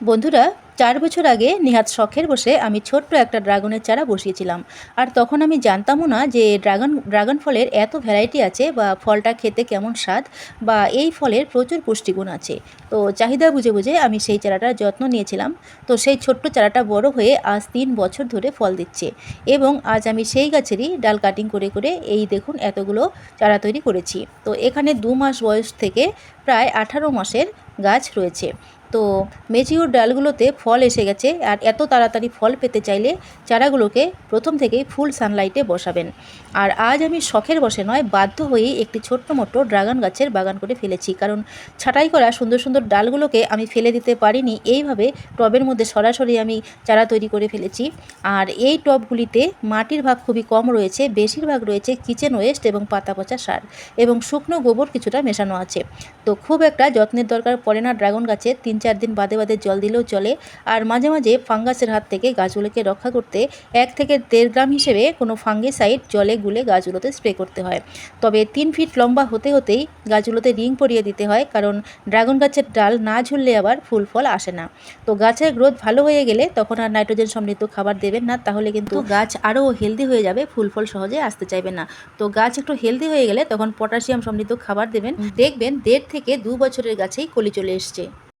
বন্ধুরা, চার বছর আগে নিহাত শখের বসে আমি ছোট্ট একটা ড্রাগনের চারা বসিয়েছিলাম। আর তখন আমি জানতামও না যে ড্রাগন ড্রাগন ফলের এত ভ্যারাইটি আছে বা ফলটা খেতে কেমন স্বাদ বা এই ফলের প্রচুর পুষ্টিগুণ আছে। তো চাহিদা বুঝে বুঝে আমি সেই চারাটার যত্ন নিয়েছিলাম। তো সেই ছোট্ট চারাটা বড় হয়ে আজ তিন বছর ধরে ফল দিচ্ছে এবং আজ আমি সেই গাছেরই ডাল কাটিং করে করে এই দেখুন এতগুলো চারা তৈরি করেছি। তো এখানে দু মাস বয়স থেকে প্রায় আঠারো মাসের গাছ রয়েছে। তো মেচিওর ডালগুলোতে ফল এসে গেছে আর এত তাড়াতাড়ি ফল পেতে চাইলে চারাগুলোকে প্রথম থেকেই ফুল সানলাইটে বসাবেন। আর আজ আমি শখের বসে নয়, বাধ্য হয়েই একটি ছোট্ট মোটো ড্রাগন গাছের বাগান করে ফেলেছি। কারণ ছাঁটাই করা সুন্দর সুন্দর ডালগুলোকে আমি ফেলে দিতে পারিনি, এইভাবে টবের মধ্যে সরাসরি আমি চারা তৈরি করে ফেলেছি। আর এই টবগুলিতে মাটির ভাগ খুবই কম রয়েছে, বেশিরভাগ রয়েছে কিচেন ওয়েস্ট এবং পাতা পচা সার এবং শুকনো গোবর কিছুটা মেশানো আছে। তো খুব একটা যত্নের দরকার পড়ে না ড্রাগন গাছে, তিন চার দিন বাদে বাদে জল দিলেও চলে। আর মাঝে মাঝে ফাঙ্গাসের হাত থেকে গাছগুলোকে রক্ষা করতে এক থেকে দেড় গ্রাম হিসেবে কোনো ফাঙ্গিসাইড জলে গুলে গাছগুলোতে স্প্রে করতে হয়। তবে তিন ফিট লম্বা হতে হতেই গাছগুলোতে রিং পরিয়ে দিতে হয় কারণ ড্রাগন গাছের ডাল না ঝুললে আবার ফুল ফল আসে না। তো গাছের গ্রোথ ভালো হয়ে গেলে তখন আর নাইট্রোজেন সমৃদ্ধ খাবার দেবেন না তাহলে কিন্তু গাছ আরও হেলদি হয়ে যাবে ফুল ফল সহজে আসতে চাইবে না। তো গাছ একটু হেলদি হয়ে গেলে তখন পটাশিয়াম সমৃদ্ধ খাবার দেবেন। দেখবেন দেড় থেকে দু বছরের গাছেই কলি চলে এসছে।